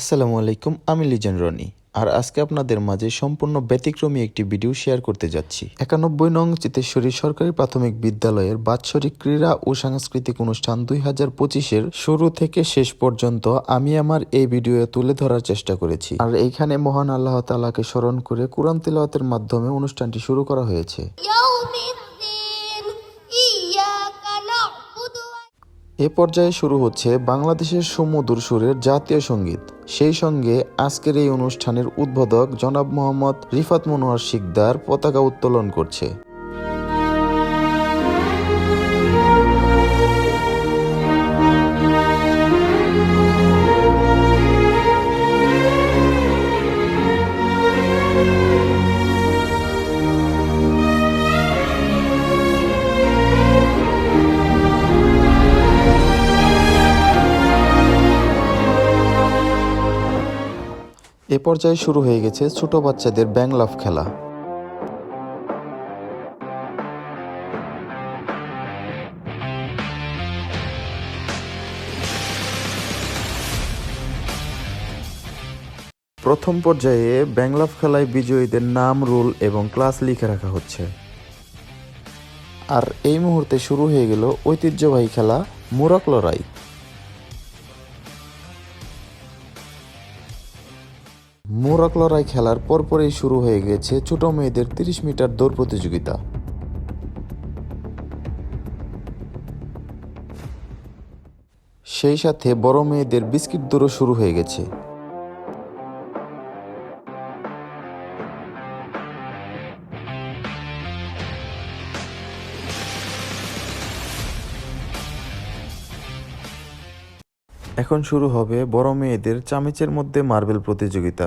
আসসালামু আলাইকুম, আমি লিজেন রনি। আর আজকে আপনাদের মাঝে সম্পূর্ণ ব্যতিক্রমী একটি ভিডিও শেয়ার করতে যাচ্ছি। একানব্বই নং চিতেশ্বরী সরকারি প্রাথমিক বিদ্যালয়ের বাৎসরিক ক্রীড়া ও সাংস্কৃতিক অনুষ্ঠান দুই হাজার পঁচিশের শুরু থেকে শেষ পর্যন্ত আমি আমার এই ভিডিও তুলে ধরার চেষ্টা করেছি। আর এইখানে মহান আল্লাহ তালাকে স্মরণ করে কোরআন তিলাওয়াতের মাধ্যমে অনুষ্ঠানটি শুরু করা হয়েছে। এ পর্যায়ে শুরু হচ্ছে বাংলাদেশের সুমধুর সুরের জাতীয় সংগীত। সেই সঙ্গে আজকের এই অনুষ্ঠানের উদ্বোধক জনাব মোহাম্মদ রিফাত মনোয়ার শিকদার পতাকা উত্তোলন করছে। এ পর্যায়ে শুরু হয়ে গেছে ছোট বাচ্চাদের ব্যাং লাফ খেলা। প্রথম পর্যায়ে ব্যাংলাফ খেলায় বিজয়ীদের নাম, রুল এবং ক্লাস লিখে রাখা হচ্ছে। আর এই মুহূর্তে শুরু হয়ে গেল ঐতিহ্যবাহী খেলা মোরক লড়াই মোরক লড়াই খেলার পরপরই শুরু হয়ে গেছে ছোট মেয়েদের তিরিশ মিটার দৌড় প্রতিযোগিতা। সেই সাথে বড় মেয়েদের বিস্কিট দৌড়ও শুরু হয়ে গেছে। এখন শুরু হবে বড় মেয়েদের চামিচের মধ্যে মার্বেল প্রতিযোগিতা।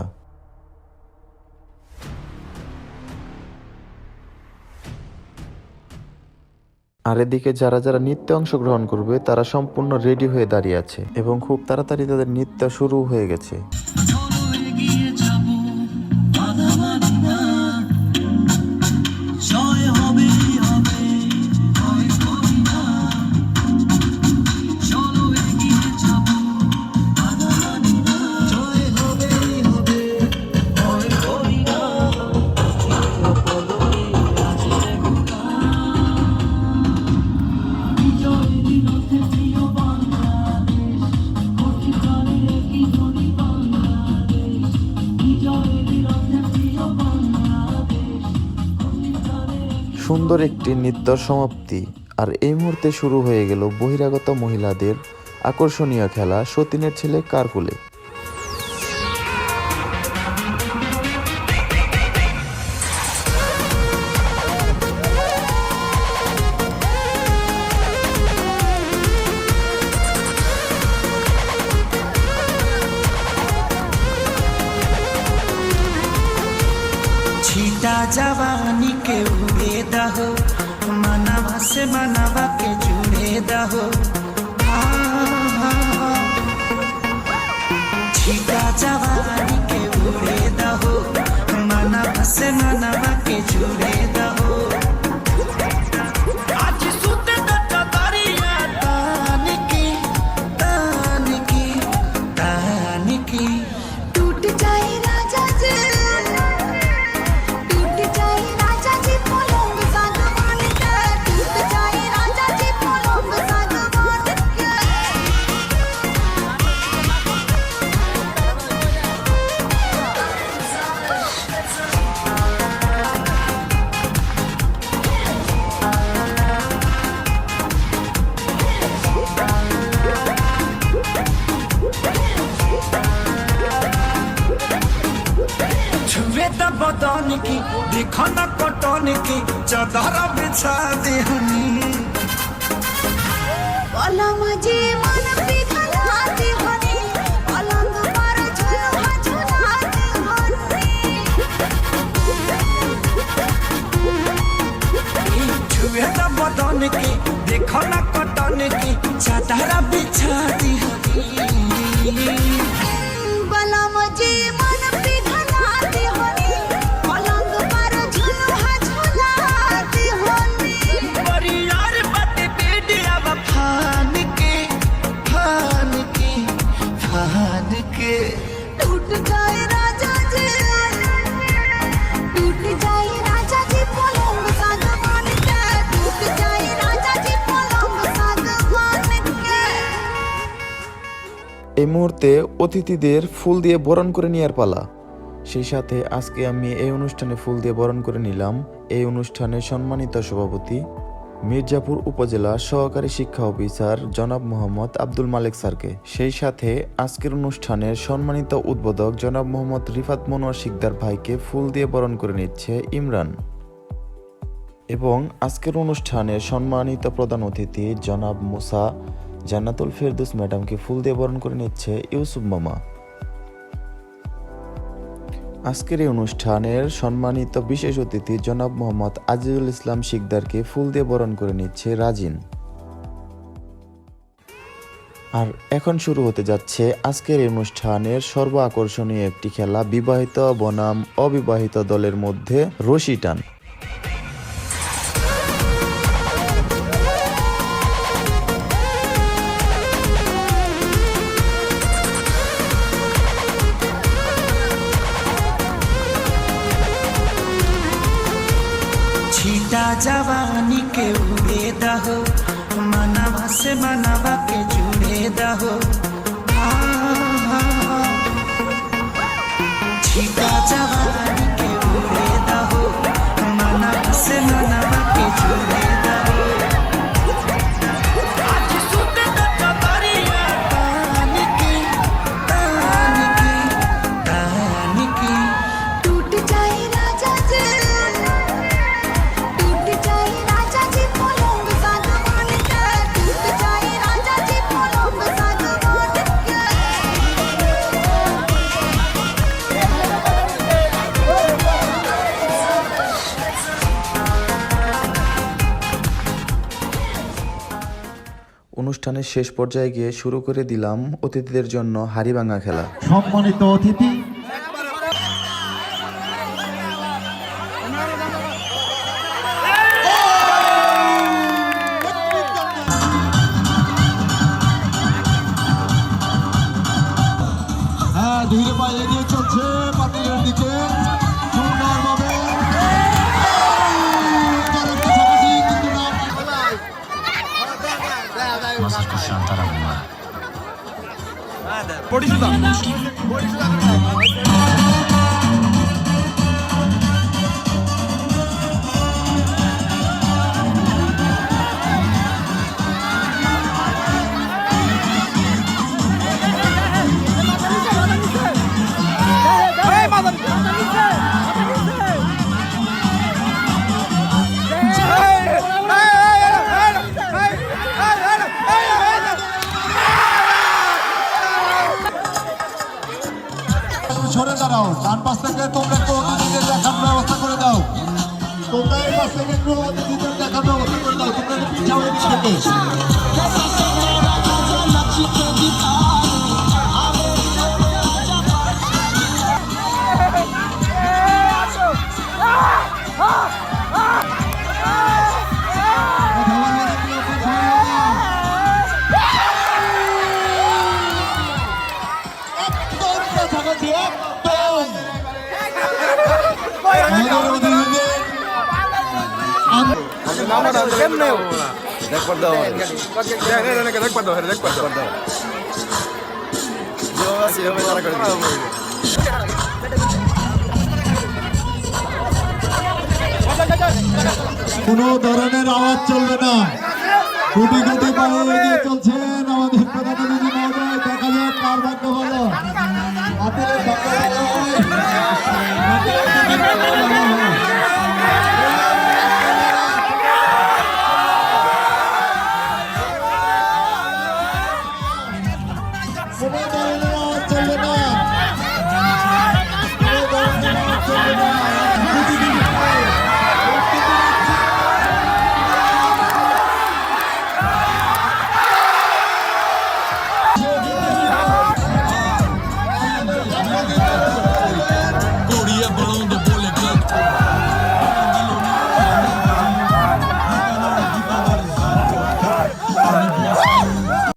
আর এদিকে যারা যারা নৃত্যে অংশগ্রহণ করবে, তারা সম্পূর্ণ রেডি হয়ে দাঁড়িয়ে আছে এবং খুব তাড়াতাড়ি তাদের নৃত্য শুরু হয়ে গেছে। সুন্দর একটি নৃত্য সমাপ্তি। আর এই মুহূর্তে শুরু হয়ে গেল বহিরাগত মহিলাদের আকর্ষণীয় খেলা সতীনের ছেলে কারকুলে। ছিটা জবানি কে উড়ে দাহ মানাবা সে মানাবাকে জুড়ে দাহ ছিটা জবানি কে উড়ে দাহ মানাবা সে মানাবাকে জুড়ে দাহ त बदन की देखो न कटन की चदर बिछा देहनी पलंग जी मन पिघलाती हनी पलंग पर झुलवा झुलाती हनी छुए त बदन की এই মুহূর্তে অতিথিদের ফুল দিয়ে বরণ করে নেওয়ার পালা। সেই সাথে আজকে আমি এই অনুষ্ঠানে ফুল দিয়ে বরণ করে নিলাম এই অনুষ্ঠানে সম্মানিত সভাপতি, মির্জাপুর উপজেলা সহকারী শিক্ষা অফিসার জনাব মোহাম্মদ আব্দুল মালিক স্যারকে। সেই সাথে আজকের অনুষ্ঠানের সম্মানিত উদ্বোধক জনাব মোহাম্মদ রিফাত মনোয়ার শিকদার ভাইকে ফুল দিয়ে বরণ করে নিচ্ছে ইমরান। এবং আজকের অনুষ্ঠানের সম্মানিত প্রধান অতিথি জনাব মুসা জান্নাতুল ফেরদৌস ম্যাডামকে ফুল দিয়ে বরণ করে নিচ্ছে ইউসুফ মামা। আজকের এই অনুষ্ঠানের সম্মানিত বিশেষ অতিথি জনাব মোহাম্মদ আজিজুল ইসলাম শিকদারকে ফুল দিয়ে বরণ করে নিচ্ছে রাজিন। আর এখন শুরু হতে যাচ্ছে আজকের এই অনুষ্ঠানের সর্ব আকর্ষণীয় একটি খেলা, বিবাহিত বনাম, অবিবাহিত দলের মধ্যে রশি টান। छीटा जवानी के उड़े दहो मनवा से मनवा के जुड़े दहो छीटा जवानी অনুষ্ঠানের শেষ পর্যায়ে গিয়ে শুরু করে দিলাম অতিথিদের জন্য হাড়িভাঙা খেলা। সম্মানিত অতিথি। शांतारामांना থেকে তোমরা অতিথিদের দেখার ব্যবস্থা করে দাও। তোমরা এই পাশ থেকে অতিথিদের দেখার ব্যবস্থা করে দাও। তোমরা পিছাও এদিক আম- কোনো ধরনের আওয়াজ চলবে না। কোটি কোটি পায়ে এগিয়ে চলছেন আমাদের প্রধান অতিথি মহোদয়। দেখা যাক কার ভাগ্য ভালো। ভাগ্য ভালো।